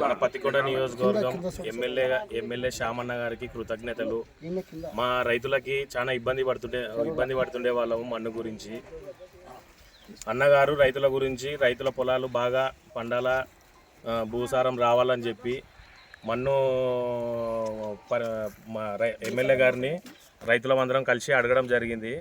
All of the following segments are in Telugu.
మన పత్తికోట నియోజకవర్గం ఎమ్మెల్యేగా ఎమ్మెల్యే శ్యామన్న గారికి కృతజ్ఞతలు. మా రైతులకి చాలా ఇబ్బంది పడుతుండే ఇబ్బంది పడుతుండే వాళ్ళము మన్ను గురించి. అన్నగారు రైతుల గురించి రైతుల పొలాలు బాగా పండాల భూసారం రావాలని చెప్పి మన్ను మా రై- ఎమ్మెల్యే గారిని రైతులమందరం కలిసి అడగడం జరిగింది.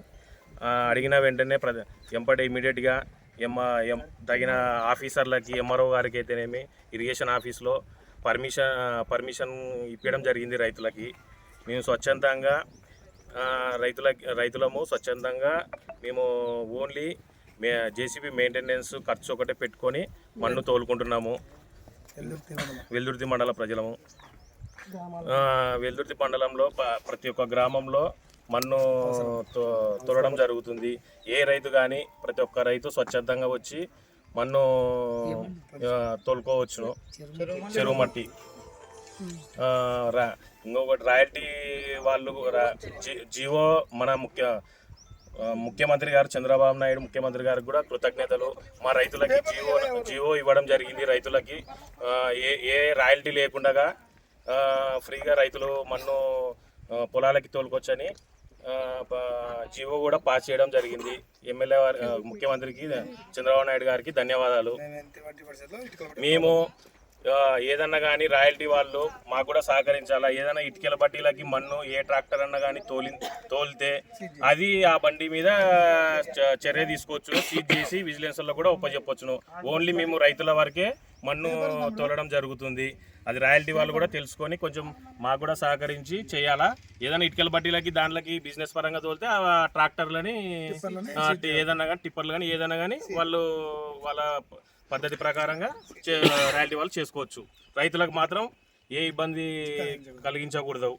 అడిగిన వెంటనే ప్ర ఎంపటి ఇమీడియట్గా ఎం ఎం తగిన ఆఫీసర్లకి ఎంఆర్ఓ గారికి అయితేనేమి ఇరిగేషన్ ఆఫీస్లో పర్మిషన్ పర్మిషన్ ఇప్పించడం జరిగింది రైతులకి. మేము స్వచ్ఛందంగా రైతుల రైతులము స్వచ్ఛందంగా మేము ఓన్లీ మే జేసీబీ మెయింటెనెన్స్ ఖర్చు ఒకటే పెట్టుకొని మన్ను తోలుకుంటున్నాము. వెల్దుర్తి మండల ప్రజలము. వెల్దుర్తి మండలంలో ప- ప్రతి ఒక్క గ్రామంలో మన్ను తో- తోలడం జరుగుతుంది. ఏ రైతు కానీ ప్రతి ఒక్క రైతు స్వచ్ఛందంగా వచ్చి మన్ను తోలుకోవచ్చును. చెరువు మట్టి. రా ఇంకొకటి రాయల్టీ వాళ్ళు జీవో మన ముఖ్య ముఖ్యమంత్రి గారు చంద్రబాబు నాయుడు ముఖ్యమంత్రి గారికి కూడా కృతజ్ఞతలు. మా రైతులకి జీవో జీవో ఇవ్వడం జరిగింది. రైతులకి ఏ ఏ రాయల్టీ లేకుండా ఫ్రీగా రైతులు మన్ను పొలాలకి తోలుకొచ్చని జీవో కూడా పాస్ చేయడం జరిగింది. ఎమ్మెల్యే వారి ముఖ్యమంత్రికి చంద్రబాబు నాయుడు గారికి ధన్యవాదాలు. మేము ఏదన్నా కానీ రాయల్టీ వాళ్ళు మాకు కూడా సహకరించాలా? ఏదైనా ఇటుకల బట్టీలకి మన్ను ఏ ట్రాక్టర్ అన్నా కానీ తోలి తోలితే అది ఆ బండి మీద చర్య తీసుకోవచ్చు సీజ్ చేసి విజిలెన్స్లో కూడా ఒప్పచెప్పొచ్చును ఓన్లీ మేము రైతుల వరకే మన్ను తోలడం జరుగుతుంది. అది రాయల్టీ వాళ్ళు కూడా తెలుసుకొని కొంచెం మాకు కూడా సహకరించి చేయాలా? ఏదైనా ఇటుకల బట్టీలకి దాంట్లోకి బిజినెస్ పరంగా తోలితే ఆ ట్రాక్టర్లని ఏదన్నా కానీ టిప్పర్లు కానీ ఏదైనా కానీ వాళ్ళు వాళ్ళ పద్ధతి ప్రకారంగా చే- వాళ్ళు చేసుకోవచ్చు. రైతులకు మాత్రం ఏ ఇబ్బంది కలిగించకూడదు.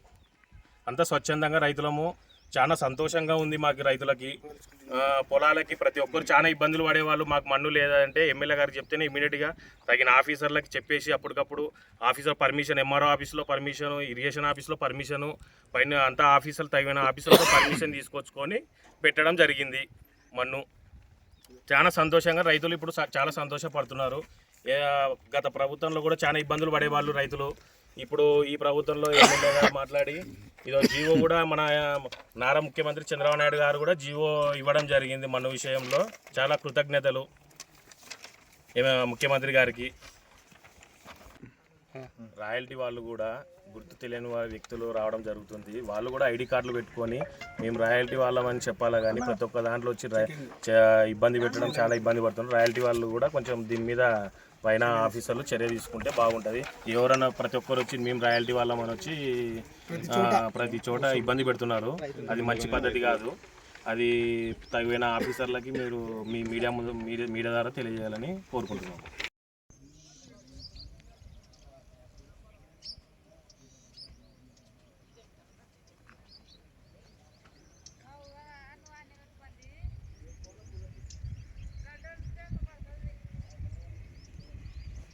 అంతా స్వచ్ఛందంగా రైతులము చాలా సంతోషంగా ఉంది మాకు రైతులకి. పొలాలకి ప్రతి ఒక్కరు చాలా ఇబ్బందులు పడేవాళ్ళు. మాకు మన్ను లేదంటే ఎమ్మెల్యే గారికి చెప్తేనే ఇమీడియట్గా తగిన ఆఫీసర్లకి చెప్పేసి అప్పటికప్పుడు ఆఫీసర్ పర్మిషన్ ఎంఆర్ఓ ఆఫీస్లో పర్మిషన్ ఇరిగేషన్ ఆఫీస్లో పర్మిషన్ పైన అంతా ఆఫీసర్లు తగిన ఆఫీసర్లతో పర్మిషన్ తీసుకొచ్చుకొని పెట్టడం జరిగింది మన్ను. చాలా సంతోషంగా రైతులు ఇప్పుడు చాలా సంతోషపడుతున్నారు. గత ప్రభుత్వంలో కూడా చాలా ఇబ్బందులు పడేవాళ్ళు రైతులు. ఇప్పుడు ఈ ప్రభుత్వంలో ఎమ్మెల్యేగా మాట్లాడి ఇదో జీవో కూడా మన నారా ముఖ్యమంత్రి చంద్రబాబు నాయుడు గారు కూడా జీవో ఇవ్వడం జరిగింది మన విషయంలో. చాలా కృతజ్ఞతలు. ముఖ్యమంత్రి గారికి. రాయల్టీ వాళ్ళు కూడా గుర్తు తెలియని వారి వ్యక్తులు రావడం జరుగుతుంది. వాళ్ళు కూడా ఐడి కార్డులు పెట్టుకొని మేము రాయల్టీ వాళ్ళమని చెప్పాలా కానీ ప్రతి ఒక్క దాంట్లో వచ్చి ఇబ్బంది పెట్టడం చాలా ఇబ్బంది పడుతున్నారు. రాయల్టీ వాళ్ళు కూడా కొంచెం దీని మీద పైన ఆఫీసర్లు చర్య తీసుకుంటే బాగుంటుంది. ఎవరైనా ప్రతి ఒక్కరు వచ్చి మేము రాయల్టీ వాళ్ళమని వచ్చి ప్రతి చోట ఇబ్బంది పెడుతున్నారు. అది మంచి పద్ధతి కాదు. అది తగిన ఆఫీసర్లకి మీరు మీ మీడియా ముందు మీడియా ద్వారా తెలియజేయాలని కోరుకుంటున్నాం